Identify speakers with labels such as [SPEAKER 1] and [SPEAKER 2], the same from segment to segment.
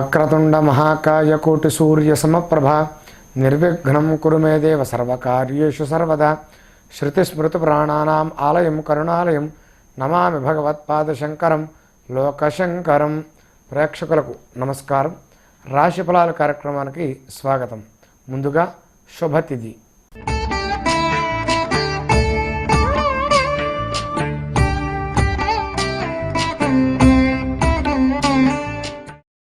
[SPEAKER 1] వక్రతుండ మహాకాయ కోటి సూర్య సమప్రభ. నిర్విఘ్నం కురు మే దేవ సర్వకార్యేషు సర్వదా. శృతిస్మృతి ప్రాణానాం ఆలయం కరుణాలయం. నమామి భగవత్పాదశంకరం లోకశంకరం. ప్రేక్షకులకు నమస్కారం. రాశిఫలాల కార్యక్రమానికి స్వాగతం. ముందుగా శుభతిథి.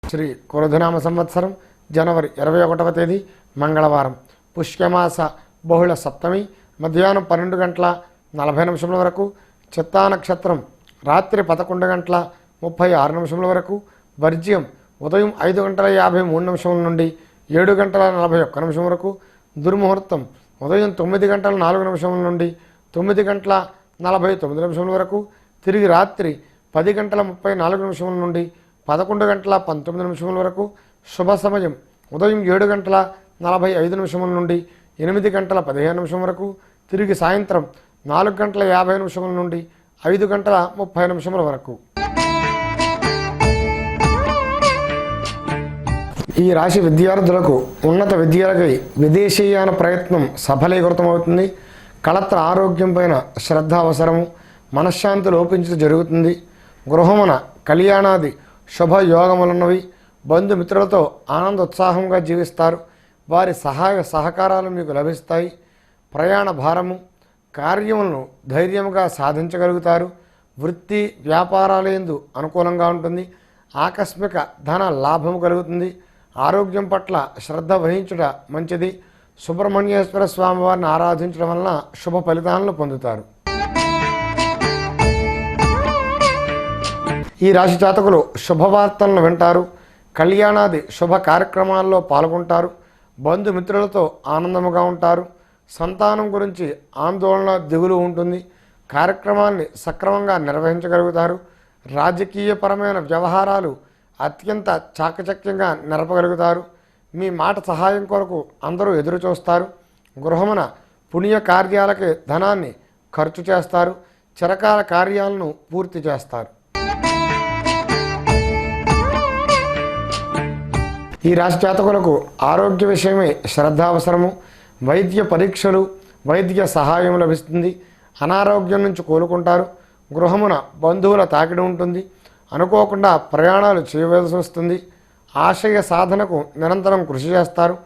[SPEAKER 1] శ్రీ కురధునామ సంవత్సరం జనవరి ఇరవై ఒకటవ తేదీ మంగళవారం. పుష్యమాస బహుళ సప్తమి మధ్యాహ్నం పన్నెండు గంటల నలభై నిమిషముల వరకు చిత్తా నక్షత్రం రాత్రి పదకొండు గంటల ముప్పై ఆరు నిమిషముల వరకు వర్జ్యం ఉదయం ఐదు గంటల యాభై మూడు నిమిషముల నుండి ఏడు గంటల నలభై ఒక్క నిమిషం వరకు దుర్ముహూర్తం ఉదయం తొమ్మిది గంటల నాలుగు నిమిషముల నుండి తొమ్మిది గంటల నలభై తొమ్మిది నిమిషముల వరకు తిరిగి రాత్రి పది గంటల ముప్పై నాలుగు నిమిషముల నుండి పదకొండు గంటల పంతొమ్మిది నిమిషముల వరకు శుభ సమయం. ఉదయం ఏడు గంటల నలభై ఐదు నిమిషముల నుండి ఎనిమిది గంటల పదిహేను నిమిషం వరకు తిరిగి సాయంత్రం నాలుగు గంటల యాభై నిమిషముల నుండి ఐదు గంటల ముప్పై నిమిషముల వరకు. ఈ రాశి విద్యార్థులకు ఉన్నత విద్యలకై విదేశీయాన ప్రయత్నం సఫలీకృతమవుతుంది. కళత్ర ఆరోగ్యం పైన శ్రద్ధ అవసరము మనశ్శాంతి లోపించడం జరుగుతుంది. గృహమున కళ్యాణాది శుభయోగములున్నవి. బంధుమిత్రులతో ఆనందోత్సాహంగా జీవిస్తారు. వారి సహాయ సహకారాలు మీకు లభిస్తాయి. ప్రయాణ భారము కార్యములను ధైర్యముగా సాధించగలుగుతారు. వృత్తి వ్యాపారాలందు అనుకూలంగా ఉంటుంది. ఆకస్మిక ధన లాభం కలుగుతుంది. ఆరోగ్యం పట్ల శ్రద్ధ వహించుట మంచిది. సుబ్రహ్మణ్యేశ్వర స్వామి వారిని ఆరాధించడం వలన శుభ ఫలితాలను పొందుతారు. ఈ రాశి జాతకులు శుభవార్తలను వింటారు కళ్యాణాది శుభ కార్యక్రమాల్లో పాల్గొంటారు బంధుమిత్రులతో ఆనందముగా ఉంటారు సంతానం గురించి ఆందోళన దిగులు ఉంటుంది కార్యక్రమాన్ని సక్రమంగా నిర్వహించగలుగుతారు రాజకీయపరమైన వ్యవహారాలు అత్యంత చాకచక్యంగా నెరపగలుగుతారు మీ మాట సహాయం కొరకు అందరూ ఎదురు చూస్తారు గృహమున పుణ్య కార్యాలకి ధనాన్ని ఖర్చు చేస్తారు చిరకాల కార్యాలను పూర్తి చేస్తారు. ఈ రాశి జాతకులకు ఆరోగ్య విషయమే శ్రద్ధ అవసరము వైద్య పరీక్షలు వైద్య సహాయం లభిస్తుంది. అనారోగ్యం నుంచి కోలుకుంటారు. గృహమున బంధువుల తాకిడి ఉంటుంది. అనుకోకుండా ప్రయాణాలు చేయవలసి వస్తుంది. ఆశయ సాధనకు నిరంతరం కృషి చేస్తారు.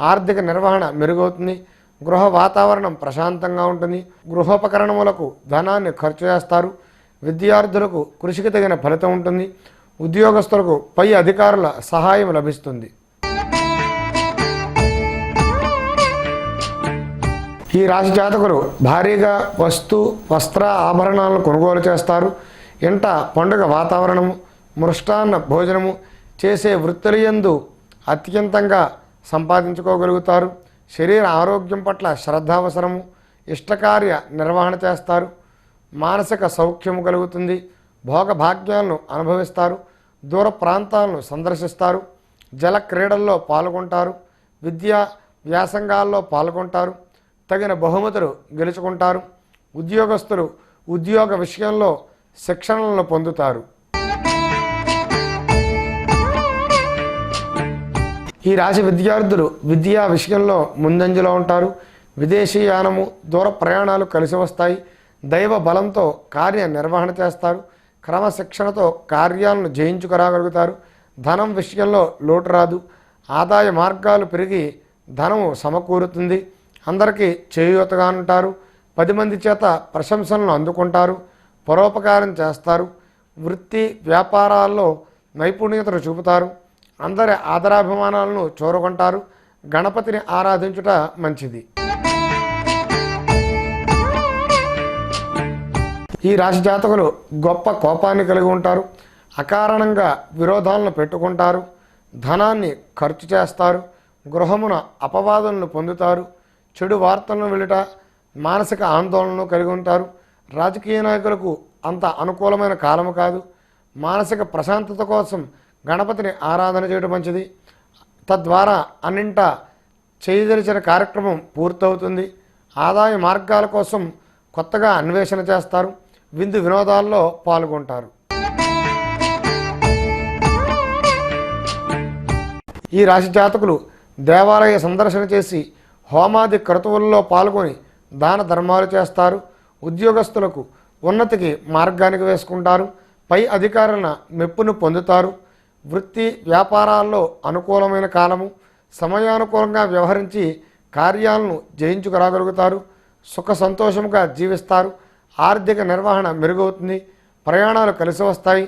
[SPEAKER 1] ఆర్థిక నిర్వహణ మెరుగవుతుంది. గృహ వాతావరణం ప్రశాంతంగా ఉంటుంది. గృహోపకరణములకు ధనాన్ని ఖర్చు చేస్తారు. విద్యార్థులకు కృషికి తగిన ఫలితం ఉంటుంది. ఉద్యోగస్తులకు పై అధికారుల సహాయం లభిస్తుంది. ఈ రాశి జాతకులు భారీగా వస్తు వస్త్ర ఆభరణాలను కొనుగోలు చేస్తారు. ఇంట పండుగ వాతావరణము మృష్టాన్న భోజనము చేసే వృత్తులయందు అత్యంతంగా సంపాదించుకోగలుగుతారు. శరీర ఆరోగ్యం పట్ల శ్రద్ధ అవసరము ఇష్టకార్య నిర్వహణ చేస్తారు. మానసిక సౌఖ్యము కలుగుతుంది. భోగభాగ్యాలను అనుభవిస్తారు దూర ప్రాంతాలను సందర్శిస్తారు జల క్రీడల్లో పాల్గొంటారు విద్యా వ్యాసంగాల్లో పాల్గొంటారు తగిన బహుమతులు గెలుచుకుంటారు ఉద్యోగస్తులు ఉద్యోగ విషయంలో శిక్షణలను పొందుతారు. ఈ రాశి విద్యార్థులు విద్యా విషయంలో ముందంజలో ఉంటారు. విదేశీయానము దూర ప్రయాణాలు కలిసి వస్తాయి. దైవ బలంతో కార్య నిర్వహణ చేస్తారు. క్రమశిక్షణతో కార్యాలను జయించుకురాగలుగుతారు. ధనం విషయంలో లోటు రాదు. ఆదాయ మార్గాలు పెరిగి ధనము సమకూరుతుంది. అందరికీ చేయూతగా ఉంటారు. పది మంది చేత ప్రశంసలను అందుకుంటారు. పరోపకారం చేస్తారు. వృత్తి వ్యాపారాల్లో నైపుణ్యతను చూపుతారు. అందరి ఆదరాభిమానాలను చూరగొంటారు గణపతిని ఆరాధించుట మంచిది. ఈ రాశి జాతకులు గొప్ప కోపాన్ని కలిగి ఉంటారు అకారణంగా విరోధాలను పెట్టుకుంటారు ధనాన్ని ఖర్చు చేస్తారు గృహమున అపవాదులను పొందుతారు చెడు వార్తలను వెళ్ళట మానసిక ఆందోళనను కలిగి ఉంటారు. రాజకీయ నాయకులకు అంత అనుకూలమైన కాలము కాదు. మానసిక ప్రశాంతత కోసం గణపతిని ఆరాధన చేయడం మంచిది. తద్వారా అన్నింట చేయదలిచిన కార్యక్రమం పూర్తవుతుంది. ఆదాయ మార్గాల కోసం కొత్తగా అన్వేషణ చేస్తారు. విందు వినోదాల్లో పాల్గొంటారు. ఈ రాశి జాతకులు దేవాలయ సందర్శన చేసి హోమాది క్రతువుల్లో పాల్గొని దాన ధర్మాలు చేస్తారు. ఉద్యోగస్తులకు ఉన్నతికి మార్గానికి వేసుకుంటారు. పై అధికారుల మెప్పును పొందుతారు. వృత్తి వ్యాపారాల్లో అనుకూలమైన కాలము సమయానుకూలంగా వ్యవహరించి కార్యాలను జయించుకురాగలుగుతారు. సుఖ సంతోషముగా జీవిస్తారు. ఆర్థిక నిర్వహణ మెరుగవుతుంది ప్రయాణాలు కలిసి వస్తాయి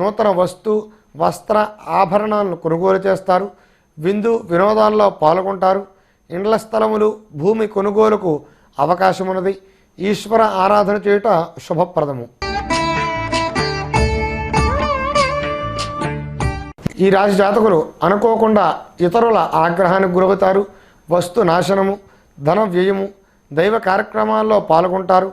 [SPEAKER 1] నూతన వస్తు వస్త్ర ఆభరణాలను కొనుగోలు చేస్తారు విందు వినోదాల్లో పాల్గొంటారు ఇండ్ల స్థలములు భూమి కొనుగోలుకు అవకాశం ఉన్నది ఈశ్వర ఆరాధన చేయుట శుభప్రదము. ఈ రాశి జాతకులు అనుకోకుండా ఇతరుల ఆగ్రహానికి గురవుతారు. వస్తు నాశనము ధన వ్యయము దైవ కార్యక్రమాల్లో పాల్గొంటారు.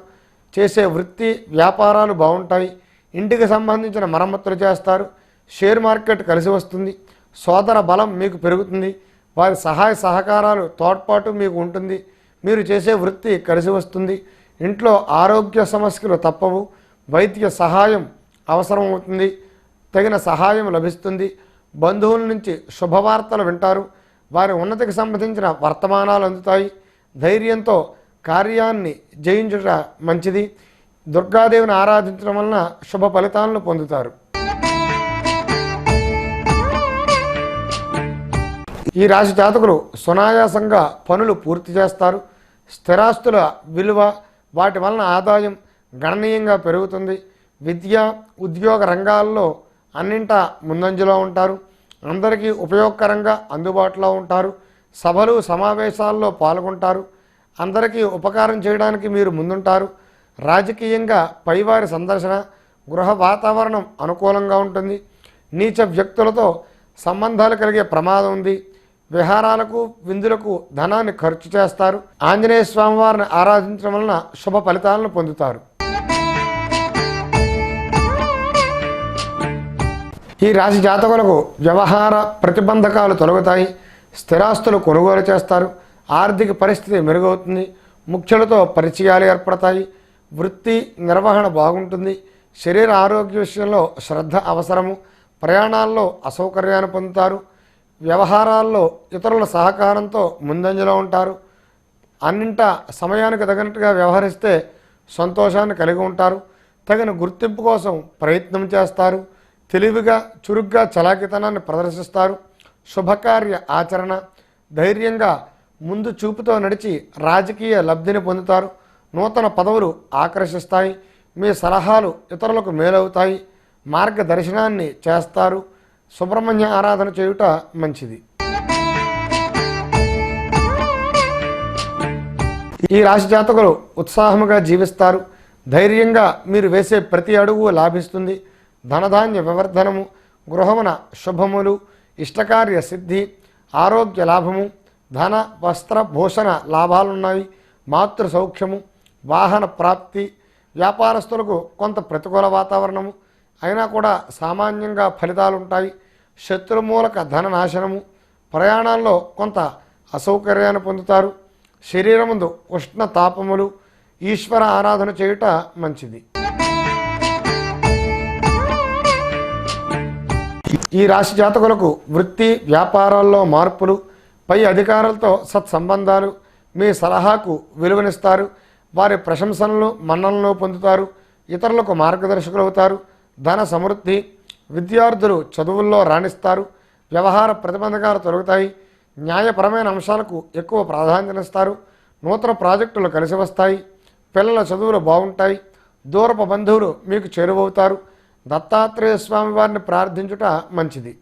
[SPEAKER 1] చేసే వృత్తి వ్యాపారాలు బాగుంటాయి. ఇంటికి సంబంధించిన మరమ్మతులు చేస్తారు. షేర్ మార్కెట్ కలిసి వస్తుంది. సోదర బలం మీకు పెరుగుతుంది. వారి సహాయ సహకారాలు తోడ్పాటు మీకు ఉంటుంది. మీరు చేసే వృత్తి కలిసి వస్తుంది. ఇంట్లో ఆరోగ్య సమస్యలు తప్పవు. వైద్య సహాయం అవసరం అవుతుంది. తగిన సహాయం లభిస్తుంది. బంధువుల నుంచి శుభవార్తలు వింటారు. వారి ఉన్నతికి సంబంధించిన వర్తమానాలు అందుతాయి. ధైర్యంతో కార్యాన్ని జయించుట మంచిది. దుర్గాదేవిని ఆరాధించడం వలన శుభ ఫలితాలను పొందుతారు. ఈ రాశి జాతకులు సునాయాసంగా పనులు పూర్తి చేస్తారు. స్థిరాస్తుల విలువ వాటి వలన ఆదాయం గణనీయంగా పెరుగుతుంది. విద్య ఉద్యోగ రంగాల్లో అన్నింటా ముందంజలో ఉంటారు. అందరికీ ఉపయోగకరంగా అందుబాటులో ఉంటారు. సభలు సమావేశాల్లో పాల్గొంటారు. అందరికీ ఉపకారం చేయడానికి మీరు ముందుంటారు. రాజకీయంగా పైవారి సందర్శన గృహ వాతావరణం అనుకూలంగా ఉంటుంది. నీచ వ్యక్తులతో సంబంధాలు కలిగే ప్రమాదం ఉంది. విహారాలకు విందులకు ధనాన్ని ఖర్చు చేస్తారు. ఆంజనేయ స్వామివారిని ఆరాధించడం వలన శుభ ఫలితాలను పొందుతారు. ఈ రాశి జాతకులకు వ్యవహార ప్రతిబంధకాలు తొలగుతాయి. స్థిరాస్తులు కొనుగోలు చేస్తారు. ఆర్థిక పరిస్థితి మెరుగవుతుంది ముఖ్యులతో పరిచయాలు ఏర్పడతాయి వృత్తి నిర్వహణ బాగుంటుంది శరీర ఆరోగ్య విషయంలో శ్రద్ధ అవసరము ప్రయాణాల్లో అసౌకర్యాన్ని పొందుతారు వ్యవహారాల్లో ఇతరుల సహకారంతో ముందంజలో ఉంటారు అన్నింటా సమయానికి తగినట్టుగా వ్యవహరిస్తే సంతోషాన్ని కలిగి ఉంటారు తగిన గుర్తింపు కోసం ప్రయత్నం చేస్తారు తెలివిగా చురుగ్గా చలాకితనాన్ని ప్రదర్శిస్తారు శుభకార్య ఆచరణ ధైర్యంగా ముందు చూపుతో నడిచి రాజకీయ లబ్ధిని పొందుతారు. నూతన పదవులు ఆకర్షిస్తాయి. మీ సలహాలు ఇతరులకు మేలవుతాయి. మార్గదర్శనాన్ని చేస్తారు. సుబ్రహ్మణ్య ఆరాధన చేయుట మంచిది. ఈ రాశి జాతకులు ఉత్సాహముగా జీవిస్తారు. ధైర్యంగా మీరు వేసే ప్రతి అడుగు లాభిస్తుంది. ధనధాన్య వివర్ధనము గృహమున శుభములు ఇష్టకార్య సిద్ధి ఆరోగ్య లాభము ధన వస్త్ర భూషణ లాభాలున్నాయి. మాతృ సౌఖ్యము వాహన ప్రాప్తి వ్యాపారస్తులకు కొంత ప్రతికూల వాతావరణము. అయినా కూడా సామాన్యంగా ఫలితాలు ఉంటాయి శత్రుమూలక ధన నాశనము. ప్రయాణాల్లో కొంత అసౌకర్యాన్ని పొందుతారు. శరీరముందు ఉష్ణ తాపములు. ఈశ్వర ఆరాధన చేయుట మంచిది. ఈ రాశి జాతకులకు వృత్తి వ్యాపారాల్లో మార్పులు పై అధికారులతో సత్సంబంధాలు మీ సలహాకు విలువనిస్తారు వారి ప్రశంసనలు మన్ననలు పొందుతారు ఇతరులకు మార్గదర్శకులు అవుతారు ధన సమృద్ధి విద్యార్థులు చదువుల్లో రాణిస్తారు వ్యవహార ప్రతిబంధకాలు తొలగుతాయి న్యాయపరమైన అంశాలకు ఎక్కువ ప్రాధాన్యతనిస్తారు నూతన ప్రాజెక్టులు కలిసి వస్తాయి పిల్లల చదువులు బాగుంటాయి దూరపు బంధువులు మీకు చేరువవుతారు దత్తాత్రేయ స్వామి వారిని ప్రార్థించుట మంచిది.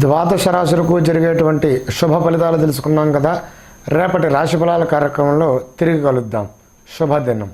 [SPEAKER 1] ద్వాదశ రాశులకు జరిగేటువంటి శుభ ఫలితాలు తెలుసుకున్నాం కదా. రేపటి రాశి ఫలాల కార్యక్రమంలో తిరిగి కలుద్దాం. శుభదినం.